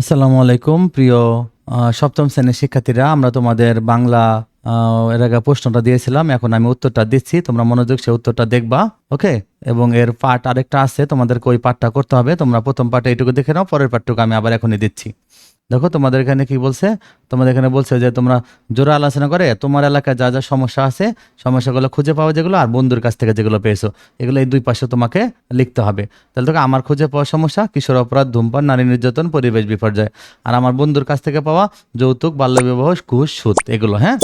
আসসালামু আলাইকুম, প্রিয় সপ্তম শ্রেণির শিক্ষার্থীরা, আমরা তোমাদের বাংলা এর আগে প্রশ্নটা দিয়েছিলাম, এখন আমি উত্তরটা দিচ্ছি, তোমরা মনোযোগ সে উত্তরটা দেখবা, ওকে? এবং এর পাঠ আরেকটা আছে, তোমাদেরকে ওই পাঠটা করতে হবে, তোমরা প্রথম পার্টে এইটুকু দেখে নাও, পরের পাঠটুকু আমি আবার এখনই দিচ্ছি। দেখো তোমাদের এখানে কি বলছে? তোমাদের এখানে বলছে যে তোমরা জোরা আলোচনা করে, তোমার এলাকায় যা যা সমস্যা আছে, সমস্যাগুলো খুঁজে পাওয়া যেগুলো আর বন্ধুর কাছ থেকে যেগুলো পেয়েছ, এগুলো এই দুই পাশে তোমাকে লিখতে হবে। তাহলে দেখো, আমার খুঁজে পাওয়া সমস্যা, কিশোর অপরাধ, ধূমপান, নারী নির্যাতন, পরিবেশ বিপর্যয়। আর আমার বন্ধুর কাছ থেকে পাওয়া যৌতুক, বাল্যবিবাহ, ঘুষ, সুদ, এগুলো হ্যাঁ?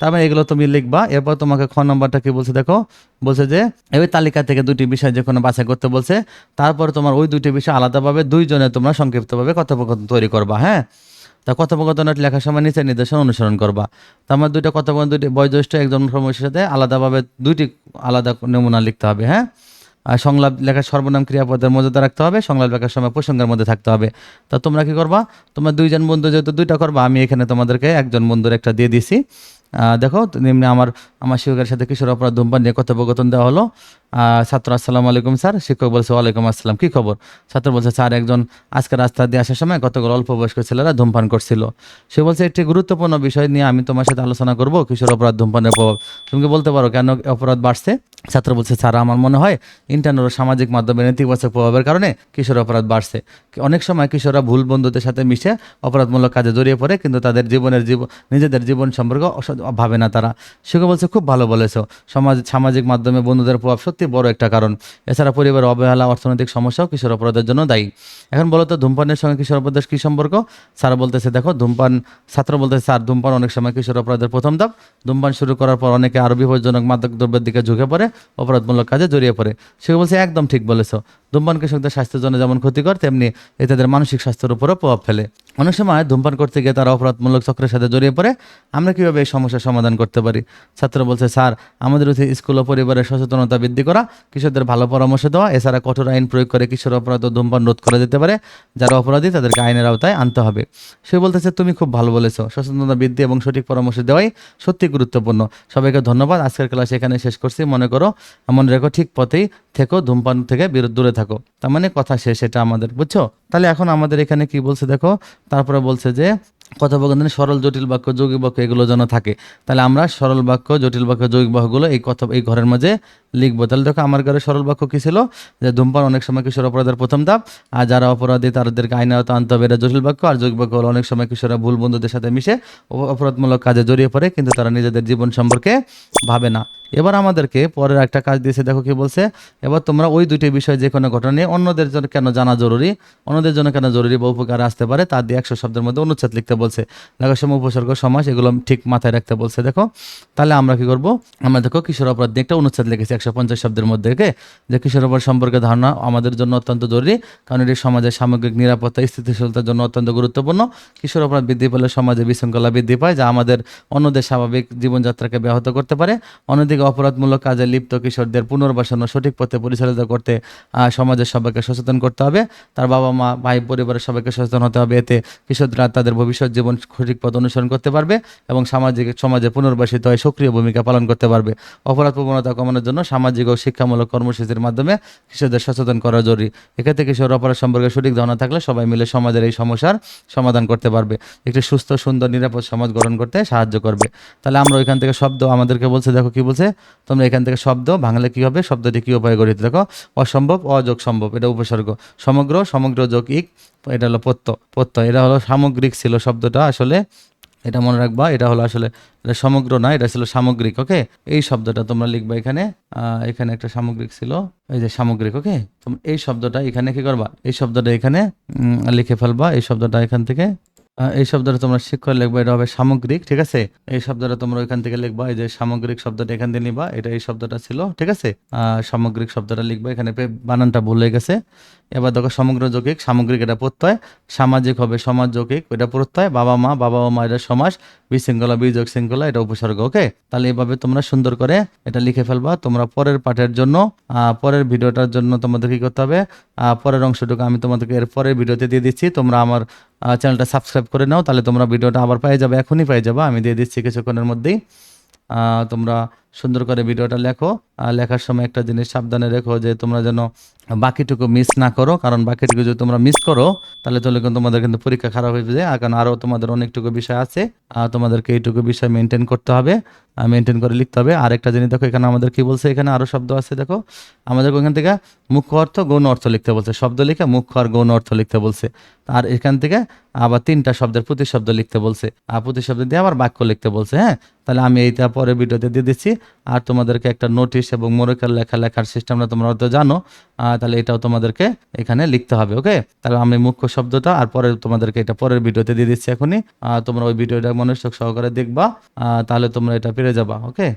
তারপরে এগুলো তুমি লিখবা, এরপর তোমাকে খ নম্বরটা কি বলছে দেখো? বলছে যে, এই তালিকা থেকে দুটি বিষয় যে কোনো বাছাই করতে বলছে, তারপরে তোমার ওই দুটি বিষয় আলাদাভাবে দুইজনে তোমরা সংক্ষিপ্তভাবে কথোপকথন তৈরি করবা হ্যাঁ? তা কথোপকথনের লেখার সময় নিচে নির্দেশন অনুসরণ করবা। তার মধ্যে দুইটা কথোপকথন, দুইটি বয়োজ্যেষ্ঠ একজন সমস্যার সাথে আলাদাভাবে দুইটি আলাদা নমুনা লিখতে হবে হ্যাঁ? আর সংলাপ লেখার সর্বনাম ক্রিয়াপদের মর্যাদা রাখতে হবে, সংলাপ লেখার সময় প্রসঙ্গের মধ্যে থাকতে হবে। তা তোমরা কি করবা? তোমরা দুইজন বন্ধু যেহেতু দুইটা করবা, আমি এখানে তোমাদেরকে একজন বন্ধুর একটা দিয়ে দিছি। দেখো নিম্নে আমার আমার শিক্ষকের সাথে কিশোর অপরাধ ধূমপান নিয়ে কথোপকথন দেওয়া হলো। ছাত্র, আসসালামু আলাইকুম স্যার। শিক্ষক বলছে, ওয়ালাইকুম আসসালাম, কী খবর? ছাত্র বলছে, স্যার, একজন আজকে রাস্তা দিয়ে আসার সময় কতগুলো অল্প বয়স্ক ছেলেরা ধূমপান করছিল। সে বলছে, একটি গুরুত্বপূর্ণ বিষয় নিয়ে আমি তোমার সাথে আলোচনা করব, কিশোর অপরাধ ধূমপানের প্রভাব। তুমি বলতে পারো কেন অপরাধ বাড়ছে? ছাত্র বলছে, স্যার, আমার মনে হয় ইন্টারনেট ও সামাজিক মাধ্যমে নেতিবাচক প্রভাবের কারণে কিশোর অপরাধ বাড়ছে। অনেক সময় কিশোররা ভুল বন্ধুদের সাথে মিশে অপরাধমূলক কাজে জড়িয়ে পড়ে, কিন্তু তাদের জীবনের জীবন নিজেদের জীবন সম্পর্কে ভাবে না তারা। শিক্ষক বলছে, খুব ভালো বলেছ। সমাজ, সামাজিক মাধ্যমে বন্ধুদের প্রভাব সত্যি বড় একটা কারণ। এছাড়া পরিবারের অবহেলা, অর্থনৈতিক সমস্যাও কিশোর অপরাধের জন্য দায়ী। এখন বলো তো, ধূমপানের সঙ্গে কিশোর অপরাধের কী সম্পর্ক? স্যার বলতেছে, দেখো, ধূমপান, ছাত্র বলতেছে, স্যার, ধূমপান অনেক সময় কিশোর অপরাধের প্রথম ধাপ। ধূমপান শুরু করার পর অনেকে আরও বিপজ্জনক মাদক দ্রব্যের দিকে ঝুঁকে পড়ে। অপরাধমূলক কাজে জড়িয়ে পড়ে। সে বলছে, একদম ঠিক বলেছ। ধূমপান কৃষকদের স্বাস্থ্যের জন্য যেমন ক্ষতিকর, তেমনি এ তাদের মানসিক স্বাস্থ্যের উপরও প্রভাব ফেলে। অনেক সময় ধূমপান করতে গিয়ে তারা অপরাধমূলক চক্রের সাথে জড়িয়ে পড়ে। আমরা কীভাবে এই সমস্যার সমাধান করতে পারি? ছাত্র বলছে, স্যার, আমাদের উচিত স্কুল ও পরিবারের সচেতনতা বৃদ্ধি করা কিশোরদের ভালো পরামর্শ দেওয়া। এছাড়া কঠোর আইন প্রয়োগ করে কিশোর অপরাধ ও ধূমপান রোধ করা যেতে পারে। যারা অপরাধী, তাদেরকে আইনের আওতায় আনতে হবে। সে বলতেছে, তুমি খুব ভালো বলেছ। সচেতনতা বৃদ্ধি এবং সঠিক পরামর্শ দেওয়াই সত্যি গুরুত্বপূর্ণ। সবাইকে ধন্যবাদ। আজকের ক্লাস এখানে শেষ করছি। মনে করো মনে রেখো ঠিক পথেই থেকো, ধূমপান থেকে বিরত দূরে থাকো। তার মানে কথা শেষ, এটা আমাদের, বুঝছ? তাহলে এখন আমাদের এখানে কি বলছে দেখো? তারপরে বলছে যে, কথোপকথনে সরল জটিল বাক্য, যৌগিক বাক্য এগুলো যেন থাকে। তাহলে আমরা সরল বাক্য, জটিল বাক্য, যৌগিক বাক্যগুলো এই কথা, এই ঘরের মাঝে লিখব। তাহলে দেখো, আমার ঘরে সরল বাক্য কী ছিল? যে ধূমপান অনেক সময় কিশোর অপরাধের প্রথম ধাপ, আর যারা অপরাধী তাদেরকে আইনে আওতা আনতে হবে, এটা জটিল বাক্য। আর যৌগিক বাক্য হলো অনেক সময় কিশোররা ভুল বন্ধুদের সাথে মিশে অপরাধমূলক কাজে জড়িয়ে পড়ে, কিন্তু তারা নিজেদের জীবন সম্পর্কে ভাবে না। এবার আমাদেরকে পরের একটা কাজ দিয়েছে, দেখো কি বলছে, এবার তোমরা ওই দুটি বিষয় যে কোনো ঘটনা নিয়ে অন্যদের জন্য কেন জানা জরুরি, অন্যদের জন্য কেন জরুরি বা উপকার আসতে পারে তা দিয়ে একশো শব্দের মধ্যে অনুচ্ছেদ লিখতে বলছে। লেখার সময় উপসর্গ, সমাস, এগুলো ঠিক মাথায় রাখতে বলছে, দেখো। তাহলে আমরা কি করব? আমরা দেখো কিশোর অপরাধ নিয়ে একটা অনুচ্ছেদ লিখেছি একশো পঞ্চাশ শব্দের মধ্যে যে কিশোর অপরাধ সম্পর্কে ধারণা আমাদের জন্য অত্যন্ত জরুরি, কারণ এটি সমাজের সামগ্রিক নিরাপত্তা, স্থিতিশীলতার জন্য অত্যন্ত গুরুত্বপূর্ণ। কিশোর অপরাধ বৃদ্ধি পেলে সমাজে বিশৃঙ্খলা বৃদ্ধি পায়, যা আমাদের অন্যদের স্বাভাবিক জীবনযাত্রাকে ব্যাহত করতে পারে। অন্যদিকে অপরাধমূলক কাজে লিপ্ত কিশোরদের পুনর্বাসন সঠিক পথে পরিচালিত করতে সমাজের সবাইকে সচেতন করতে হবে। তার বাবা, মা, ভাই, পরিবারের সবাইকে সচেতন হতে হবে। এতে কিশোররা তাদের ভবিষ্যৎ জীবন সঠিক পথ অনুসরণ করতে পারবে এবং সামাজিক, সমাজে পুনর্বাসিত হয়ে সক্রিয় ভূমিকা পালন করতে পারবে। অপরাধ প্রবণতা কমানোর জন্য সামাজিক ও শিক্ষামূলক কর্মসূচির মাধ্যমে কিশোরদের সচেতন করা জরুরি। এক্ষেত্রে কিশোর অপরাধ সম্পর্কে সঠিক ধারণা থাকলে সবাই মিলে সমাজের এই সমস্যার সমাধান করতে পারবে। একটি সুস্থ, সুন্দর, নিরাপদ সমাজ গঠন করতে সাহায্য করবে। তাহলে আমরা ওইখান থেকে শব্দ আমাদেরকে বলছে, দেখো কি বলছে? তোমরা এখান থেকে শব্দ ভাঙলে কি হবে? শব্দটি কি উপায় গঠিত দেখো অসম্ভব, অযোগ সম্ভব, এটা উপসর্গ। সমগ্র সমগ্র যোগ ইক, এটা হলো পত্য পত্য এটা হলো সামগ্রিক ছিল শব্দটা, আসলে এটা মনে রাখবা, এটা হলো আসলে, এটা সমগ্র না এটা ছিল সামগ্রিক, ওকে? এই শব্দটা তোমরা লিখবা এখানে এখানে একটা সামগ্রিক ছিল, এই যে সামগ্রিক, ওকে? এই শব্দটা এখানে কি করবা? এই শব্দটা এখানে লিখে ফেলবা, এই শব্দটা এখান থেকে এই শব্দটা তোমরা শিক্ষক লিখবা, এটা হবে সামগ্রিক, ঠিক আছে? এই শব্দটা তোমরা ওইখান থেকে লিখবা, এই যে সামগ্রিক শব্দটা এখান থেকে নিবা, এটা এই শব্দটা ছিল, ঠিক আছে? সামগ্রিক শব্দটা লিখবা, এখানে বানানটা ভুল হয়ে গেছে। এবার দেখো সমগ্র যৌগিক, সামগ্রিক এটা প্রত্যয়, সামাজিক হবে সমাজ যৌগিক, এটা প্রত্যয়, বাবা মা বাবা মা এটা সমাস, বিশৃঙ্খলা, বিযোগ শৃঙ্খলা, এটা উপসর্গ, ওকে? তাহলে এভাবে তোমরা সুন্দর করে এটা লিখে ফেলবা। তোমরা পরের পাঠের জন্য পরের ভিডিওটার জন্য তোমাদের কি করতে হবে? পরের অংশটুকু আমি তোমাদেরকে এর পরের ভিডিওতে দিয়ে দিচ্ছি। তোমরা আমার চ্যানেলটা সাবস্ক্রাইব করে নাও, তাহলে তোমরা ভিডিওটা আবার পেয়ে যাবে, এখনই পেয়ে যাবে। আমি দিয়ে দিচ্ছি কিছুক্ষণের মধ্যেই। তোমরা সুন্দর করে ভিডিওটা লেখো। লেখার সময় একটা জিনিস সাবধানে রেখো যে তোমরা যেন বাকিটুকু মিস না করো, কারণ বাকিটুকু যদি তোমরা মিস করো, তাহলে তাহলে কিন্তু তোমাদের কিন্তু পরীক্ষা খারাপ হয়ে যায়। কারণ আরও তোমাদের অনেকটুকু বিষয় আছে, আর তোমাদেরকে এইটুকু বিষয় মেনটেন করতে হবে মেনটেন করে লিখতে হবে। আর একটা জিনিস দেখো, এখানে আমাদের কি বলছে, এখানে আরও শব্দ আছে, দেখো। আমাদের ওখান থেকে? মুখ্য অর্থ, গৌণ অর্থ লিখতে বলছে। শব্দ লিখে মুখ্য আর গৌণ অর্থ লিখতে বলছে। আর এখান থেকে আবার তিনটা শব্দের প্রতিশব্দ লিখতে বলছে। আর প্রতিশব্দ দিয়ে আবার বাক্য লিখতে বলছে হ্যাঁ? তাহলে আমি এইটা পরে ভিডিওতে দিয়ে দিচ্ছি। আর তোমাদেরকে একটা নোটিশ এবং মোরকের লেখা লেখার সিস্টেমটা তোমরা হয়তো জানো তাহলে এটাও তোমাদেরকে এখানে লিখতে হবে ওকে তাহলে আমি মুখ্য শব্দটা আর পরে তোমাদেরকে এটা পরের ভিডিওতে দিয়ে দিচ্ছি এখনই। তোমরা ওই ভিডিওটা মনোযোগ সহকারে দেখবা তাহলে তোমরা এটা পেরে যাবা ওকে